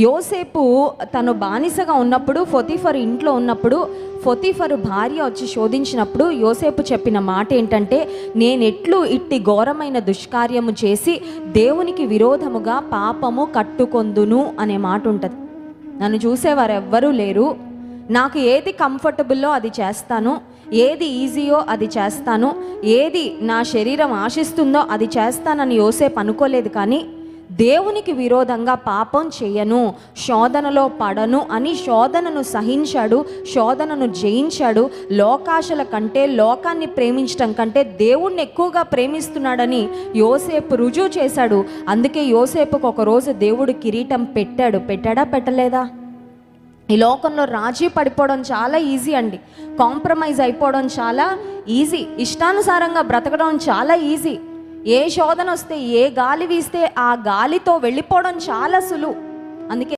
యోసేపు తను బానిసగా ఉన్నప్పుడు ఫొతిఫర్ ఇంట్లో ఉన్నప్పుడు ఫొతిఫర్ భార్య వచ్చి శోధించినప్పుడు యోసేపు చెప్పిన మాట ఏంటంటే నేనెట్లు ఇట్టి ఘోరమైన దుష్కార్యము చేసి దేవునికి విరోధముగా పాపము కట్టుకొందును అనే మాట ఉంటుంది. నన్ను చూసేవారు ఎవ్వరూ లేరు. నాకు ఏది కంఫర్టబుల్లో అది చేస్తాను ఏది ఈజీయో అది చేస్తాను ఏది నా శరీరం ఆశిస్తుందో అది చేస్తానని యోసేపు అనుకోలేదు కానీ దేవునికి విరోధంగా పాపం చేయను శోధనలో పడను అని శోధనను సహించాడు శోధనను జయించాడు. లోకాశల కంటే లోకాన్ని ప్రేమించడం కంటే దేవుణ్ణి ఎక్కువగా ప్రేమిస్తున్నాడని యోసేపు రుజువు చేశాడు. అందుకే యోసేపుకు ఒకరోజు దేవుడు కిరీటం పెట్టాడు. పెట్టాడా పెట్టలేదా? ఈ లోకంలో రాజీ పడిపోవడం చాలా ఈజీ అండి. కాంప్రమైజ్ అయిపోవడం చాలా ఈజీ. ఇష్టానుసారంగా బ్రతకడం చాలా ఈజీ. ఏ శోధన వస్తే ఏ గాలి వీస్తే ఆ గాలితో వెళ్ళిపోవడం చాలా సులువు. అందుకే